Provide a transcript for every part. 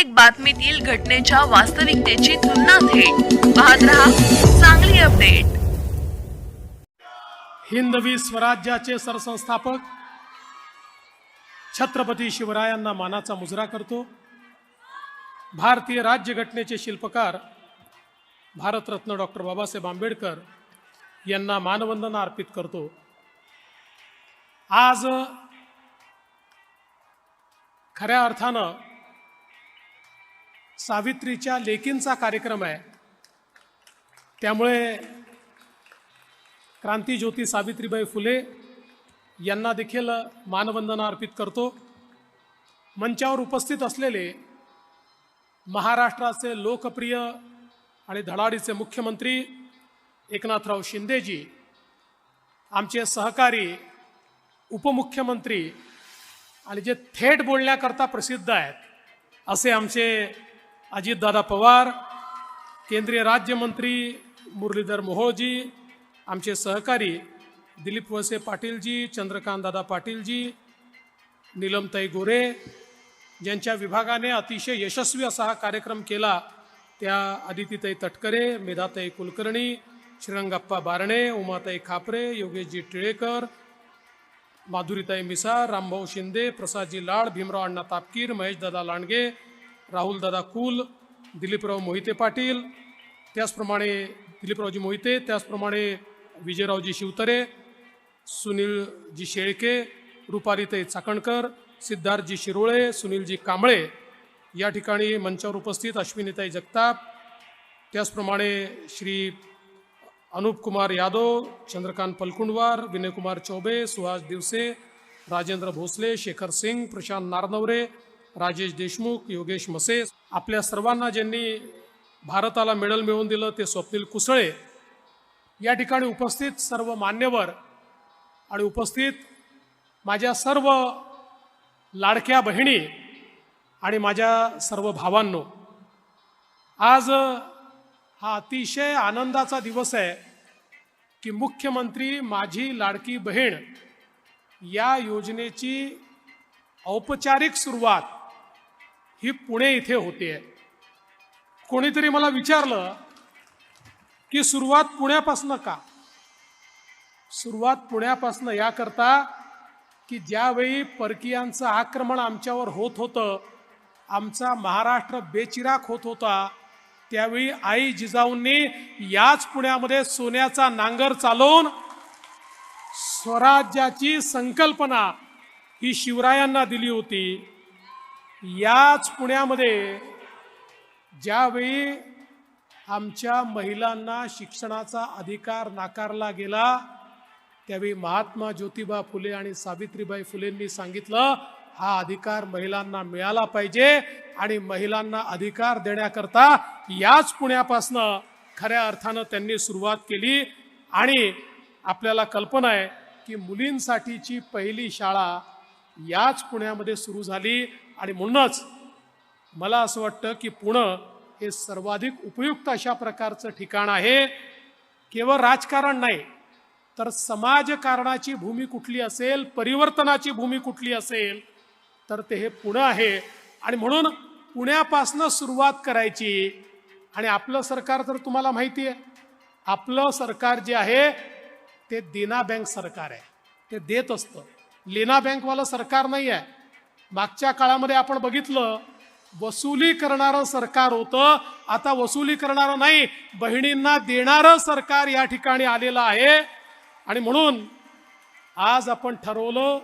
प्रत्येक बातमीतील घटनेच्या वास्तविकतेची तुलना थेट. पाहत रहा चांगली अपडेट. हिंदवी स्वराज्याचे सरसंस्थापक छत्रपती शिवरायांना मानाचा मुजरा करतो. भारतीय राज्यघटनेचे शिल्पकार भारतरत्न डॉक्टर बाबासाहेब आंबेडकर यांना मानवंदना अर्पित करतो. आज खऱ्या अर्थानं सावित्रीच्या लेकींचा कार्यक्रम आहे. त्यामुळे क्रांतीज्योती सावित्रीबाई फुले यांना देखील मानवंदना अर्पित करतो. मंचावर उपस्थित असलेले महाराष्ट्राचे लोकप्रिय आणि धडाडीचे मुख्यमंत्री एकनाथराव शिंदेजी आमचे सहकारी उपमुख्यमंत्री आणि जे थेट बोलण्याकरता प्रसिद्ध आहेत असे आमचे अजितदादा पवार केंद्रीय राज्यमंत्री मुरलीधर मोहोळजी आमचे सहकारी दिलीप वळसे पाटीलजी चंद्रकांतदादा पाटीलजी नीलमताई गोरे ज्यांच्या विभागाने अतिशय यशस्वी असा हा कार्यक्रम केला. त्या आदितीताई तटकरे मेधाताई कुलकर्णी श्रीरंगप्पा बारणे उमाताई खापरे योगेशजी टिळेकर माधुरीताई मिसाळ रामभाऊ शिंदे प्रसादजी लाड भीमराव अण्णा तापकीर महेशदादा लांडगे राहुलदादा कुल दिलीपराव मोहिते पाटील त्याचप्रमाणे दिलीपरावजी मोहिते त्याचप्रमाणे विजयरावजी शिवतरे सुनीलजी शेळके रुपारीताई चाकणकर सिद्धार्थजी शिरोळे सुनीलजी कांबळे या ठिकाणी मंचावर उपस्थित अश्विनीताई जगताप त्याचप्रमाणे श्री अनुप कुमार यादव चंद्रकांत पलकुंडवार विनयकुमार चौबे सुहास दिवसे राजेंद्र भोसले शेखर सिंग प्रशांत नारनवरे राजेश देशमुख योगेश मसेस आपल्या सर्वांना ज्यांनी भारताला मेडल मिळवून दिलं ते स्वप्नील कुसळे. या ठिकाणी उपस्थित सर्व मान्यवर आणि उपस्थित माझ्या सर्व लाडक्या बहिणी आणि माझ्या सर्व भावांनो आज हा अतिशय आनंदाचा दिवस आहे की मुख्यमंत्री माझी लाडकी बहीण या योजनेची औपचारिक सुरुवात ही पुणे इथे होते. कोणीतरी मला विचारलं की सुरुवात पुण्यापासनं का? सुरुवात पुण्यापासनं याकरता की ज्यावेळी परकीयांचं आक्रमण आमच्यावर होत होतं आमचा महाराष्ट्र बेचिराख होत होता त्यावेळी आई जिजाऊंनी याच पुण्यामध्ये सोन्याचा नांगर चालवून स्वराज्याची संकल्पना ही शिवरायांना दिली होती. याच पुण्यामध्ये ज्यावेळी आमच्या महिलांना शिक्षणाचा अधिकार नाकारला गेला त्यावेळी महात्मा ज्योतिबा फुले आणि सावित्रीबाई फुलेंनी सांगितलं हा अधिकार महिलांना मिळाला पाहिजे आणि महिलांना अधिकार देण्याकरता याच पुण्यापासनं खऱ्या अर्थानं त्यांनी सुरुवात केली. आणि आपल्याला कल्पना आहे की मुलींसाठीची पहिली शाळा याच पुण्यामध्ये सुरू झाली. आणि म्हणूनच मला असं वाटतं की पुणं हे सर्वाधिक उपयुक्त अशा प्रकारचं ठिकाण आहे. केवळ राजकारण नाही तर समाजकारणाची भूमी कुठली असेल परिवर्तनाची भूमी कुठली असेल तर ते हे पुणं आहे. आणि म्हणून पुण्यापासनं सुरुवात करायची. आणि आपलं सरकार तर तुम्हाला माहिती आहे आपलं सरकार जे आहे ते देना बँक सरकार आहे. ते देत असतं. लेना बँकवालं सरकार नाही आहे मागच्या काळामध्ये आपण बघितलं वसुली करणारं सरकार होतं. आता वसुली करणारं नाही बहिणींना देणारं सरकार या ठिकाणी आलेलं आहे. आणि म्हणून आज आपण ठरवलं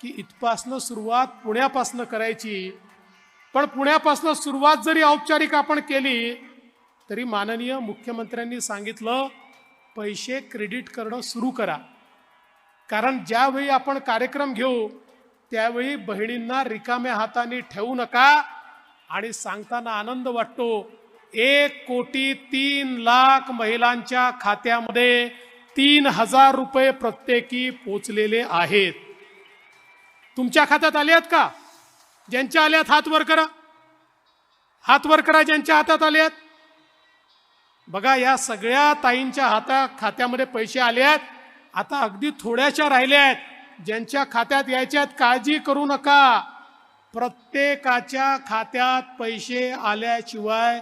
की इथपासनं सुरुवात पुण्यापासनं करायची. पण पुण्यापासनं सुरुवात जरी औपचारिक आपण केली तरी माननीय मुख्यमंत्र्यांनी सांगितलं पैसे क्रेडिट करणं सुरू करा. कारण ज्यावेळी आपण कार्यक्रम घेऊ त्यावेळी बहिणींना रिकाम्या हाताने ठेवू नका आणि सांगताना आनंद वाटतो. एक कोटी तीन लाख महिलांच्या खात्यामध्ये तीन हजार रुपये प्रत्येकी पोचलेले आहेत. तुमच्या खात्यात आले आहेत का? ज्यांच्या आल्यात हात वर करा. हात वर करा ज्यांच्या हातात आले आहेत. बघा या सगळ्या ताईंच्या हाता खात्यामध्ये पैसे आले आहेत. आता अगदी थोड्याशा राहिल्या आहेत. ज्यांच्या खात्यात यायच्यात काळजी करू नका. प्रत्येकाच्या खात्यात पैसे आल्याशिवाय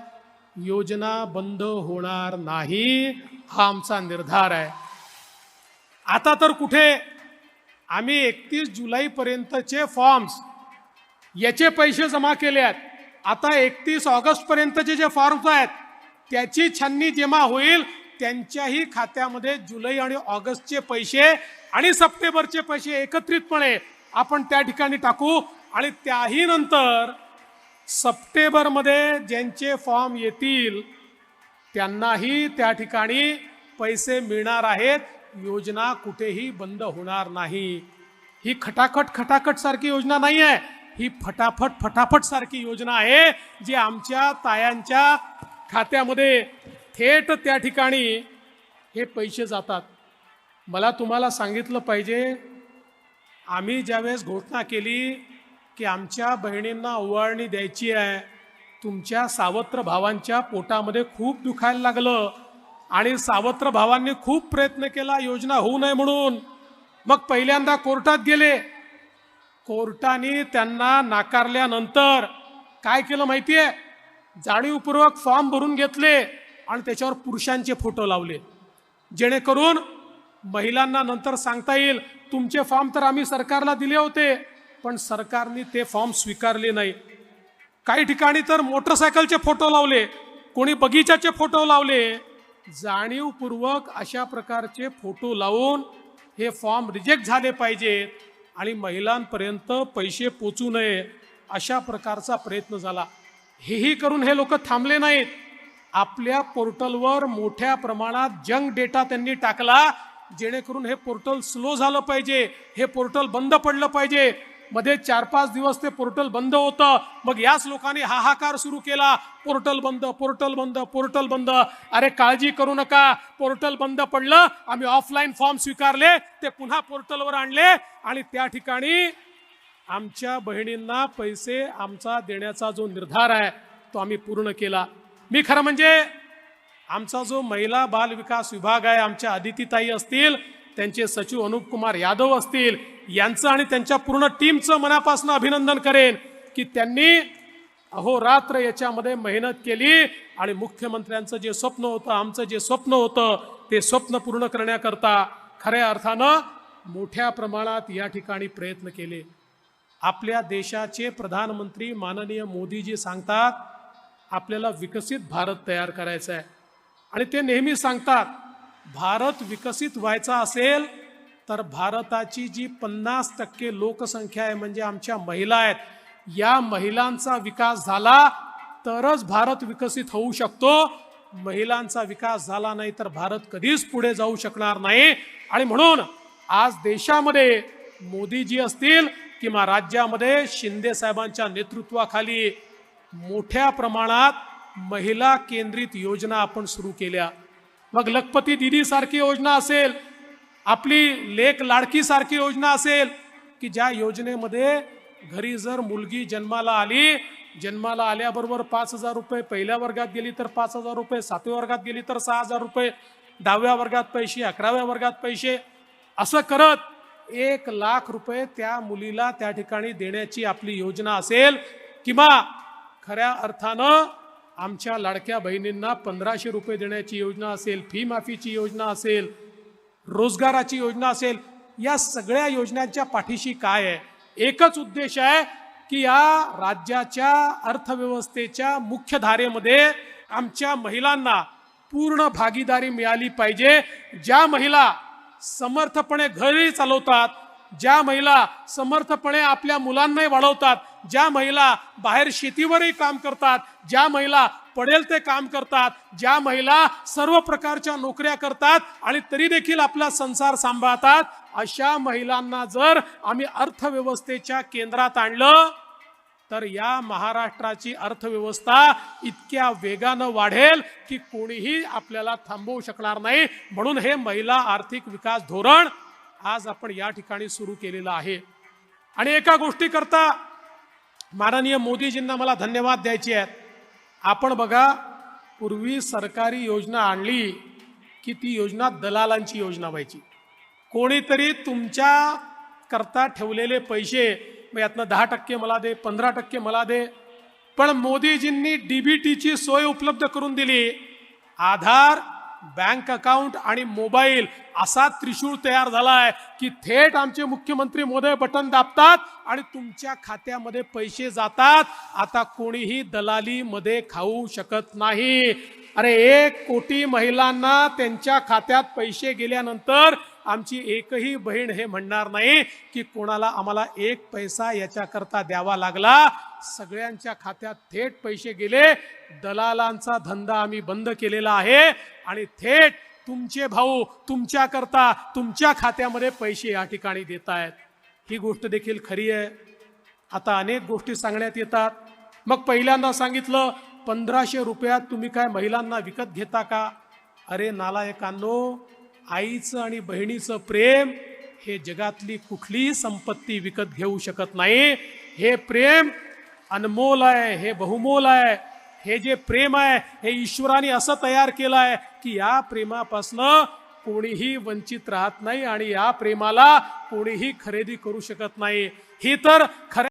योजना बंद होणार नाही हा आमचा निर्धार आहे. आता तर कुठे? आम्ही एकतीस जुलैपर्यंतचे फॉर्म्स याचे पैसे जमा केले आहेत. आता एकतीस ऑगस्टपर्यंतचे जे फॉर्म्स आहेत त्याची छाननी जमा होईल त्यांच्याही खात्यामध्ये जुलै आणि ऑगस्टचे पैसे आणि सप्टेंबरचे पैसे एकत्रितपणे आपण त्या ठिकाणी टाकू. आणि त्याही नंतर सप्टेंबरमध्ये ज्यांचे फॉर्म येतील त्यांनाही त्या ठिकाणी पैसे मिळणार आहेत. योजना कुठेही बंद होणार नाही. ही खटाखट खटाखट सारखी योजना नाही आहे. ही फटाफट फटाफट सारखी योजना आहे जी आमच्या तायांच्या खात्यामध्ये थेट त्या ठिकाणी हे पैसे जातात. मला तुम्हाला सांगितलं पाहिजे आम्ही ज्यावेळेस घोषणा केली की आमच्या बहिणींना ओवाळणी द्यायची आहे तुमच्या सावत्र भावांच्या पोटामध्ये खूप दुखायला लागलं आणि सावत्र भावांनी खूप प्रयत्न केला योजना होऊ नये म्हणून. मग पहिल्यांदा कोर्टात गेले. कोर्टाने त्यांना नाकारल्यानंतर काय केलं माहितीये? जाणीवपूर्वक फॉर्म भरून घेतले आणि त्याच्यावर पुरुषांचे फोटो लावले. जेणेकरून महिलांना नंतर सांगता येईल तुमचे फॉर्म तर आम्ही सरकारला दिले होते पण सरकारने ते फॉर्म स्वीकारले नाही. काही ठिकाणी तर मोटरसायकलचे फोटो लावले कोणी बगीचाचे फोटो लावले. जाणीवपूर्वक अशा प्रकारचे फोटो लावून हे फॉर्म रिजेक्ट झाले पाहिजेत आणि महिलांपर्यंत पैसे पोचू नये अशा प्रकारचा प्रयत्न झाला. हेही करून हे लोक थांबले नाहीत. आपल्या पोर्टलवर मोठ्या प्रमाणात जंक डेटा त्यांनी टाकला जेणेकरून हे पोर्टल स्लो झालं पाहिजे हे पोर्टल बंद पडलं पाहिजे. मध्ये चार पाच दिवस ते पोर्टल बंद होतं. मग याच लोकांनी हाहाकार सुरू केला. पोर्टल बंद पोर्टल बंद पोर्टल बंद. अरे काळजी करू नका. पोर्टल बंद पडलं. आम्ही ऑफलाईन फॉर्म स्वीकारले. ते पुन्हा पोर्टलवर आणले. आणि त्या ठिकाणी आमच्या बहिणींना पैसे आमचा देण्याचा जो निर्धार आहे तो आम्ही पूर्ण केला. मी खरं म्हणजे आमचा जो महिला बाल विकास विभाग आहे आमच्या अदितीताई असतील त्यांचे सचिव अनुप कुमार यादव असतील यांचं आणि त्यांच्या पूर्ण टीमचं मनापासून अभिनंदन करेन की त्यांनी अहोरात्र याच्यामध्ये मेहनत केली आणि मुख्यमंत्र्यांचं जे स्वप्न होतं आमचं जे स्वप्न होतं ते स्वप्न पूर्ण करण्याकरता खऱ्या अर्थानं मोठ्या प्रमाणात या ठिकाणी प्रयत्न केले. आपल्या देशाचे प्रधानमंत्री माननीय मोदीजी सांगतात आपल्याला विकसित भारत तयार करायचा आहे आणि ते नेहमी सांगतात भारत विकसित व्हायचा असेल तर भारताची जी पन्नास टक्के लोकसंख्या आहे म्हणजे आमच्या महिला आहेत या महिलांचा विकास झाला तरच भारत विकसित होऊ शकतो. महिलांचा विकास झाला नाही तर भारत कधीच पुढे जाऊ शकणार नाही. आणि म्हणून आज देशामध्ये मोदीजी असतील किंवा राज्यामध्ये शिंदे साहेबांच्या नेतृत्वाखाली मोठ्या प्रमाणात महिला केंद्रित योजना आपण सुरू केल्या. मग लखपती दिदी सारखी योजना असेल आपली लेख लाडकी सारखी योजना असेल की ज्या योजनेमध्ये घरी जर मुलगी जन्माला आली जन्माला आल्याबरोबर पाच हजार रुपये पहिल्या वर्गात गेली तर पाच हजार रुपये सातव्या वर्गात गेली तर सहा हजार रुपये दहाव्या वर्गात पैसे अकराव्या वर्गात पैसे असं करत एक लाख रुपये त्या मुलीला त्या ठिकाणी देण्याची आपली योजना असेल किंवा खऱ्या अर्थानं आमच्या लाडक्या बहिणींना पंधराशे रुपये देण्याची योजना असेल फी माफीची योजना असेल रोजगाराची योजना असेल या सगळ्या योजनांच्या पाठीशी काय आहे? एकच उद्देश आहे की या राज्याच्या अर्थव्यवस्थेच्या मुख्य धारेमध्ये आमच्या महिलांना पूर्ण भागीदारी मिळाली पाहिजे. ज्या महिला समर्थपणे घरही चालवतात ज्या महिला समर्थपणे आपल्या मुलांनाही वाढवतात ज्या महिला बाहेर शेतीवरही काम करतात ज्या महिला पडेल ते काम करतात ज्या महिला सर्व प्रकारच्या नोकऱ्या करतात आणि तरी देखील आपला संसार सांभाळतात अशा महिलांना जर आम्ही अर्थव्यवस्थेच्या केंद्रात आणलं तर या महाराष्ट्राची अर्थव्यवस्था इतक्या वेगानं वाढेल की कोणीही आपल्याला थांबवू शकणार नाही. म्हणून हे महिला आर्थिक विकास धोरण आज आपण या ठिकाणी सुरू केलेलं आहे. आणि एका गोष्टी करता माननीय मोदीजींना मला धन्यवाद द्यायचे आहेत. आपण बघा पूर्वी सरकारी योजना आणली की ती योजना दलालांची योजना व्हायची. कोणीतरी तुमच्या करता ठेवलेले पैसे मग यातनं दहा टक्के मला दे पंधरा टक्के मला दे पण मोदीजींनी डीबीटीची सोय उपलब्ध करून दिली. आधार बँक अकाउंट आणि मोबाईल असा त्रिशूळ तयार झालाय की थेट आमचे मुख्यमंत्री मोदय बटन दाबतात आणि तुमच्या खात्यामध्ये पैसे जातात. आता कोणीही दलालीमध्ये खाऊ शकत नाही. अरे एक कोटी महिलांना त्यांच्या खात्यात पैसे गेल्यानंतर आमची एकही बहीण हे म्हणणार नाही की कोणाला आम्हाला एक पैसा याच्याकरता द्यावा लागला. सगळ्यांच्या खात्यात थेट पैसे गेले. दलालांचा धंदा आम्ही बंद केलेला आहे. आणि थेट तुमचे भाऊ तुमच्याकरता तुमच्या खात्यामध्ये पैसे या ठिकाणी देत आहेत. ही गोष्ट देखील खरी आहे. आता अनेक गोष्टी सांगण्यात येतात. मग पहिल्यांदा सांगितलं पंधराशे रुपयात तुम्ही काय महिलांना विकत घेता का? अरे नालायकांनो आईचं आणि बहिणीचं प्रेम हे जगातली कुठलीही संपत्ती विकत घेऊ शकत नाही. हे प्रेम अनमोल आहे हे बहुमोल आहे. हे जे प्रेम आहे हे ईश्वराने असं तयार केलं आहे की या प्रेमापासनं कोणीही वंचित राहत नाही आणि या प्रेमाला कोणीही खरेदी करू शकत नाही. ही तर खरे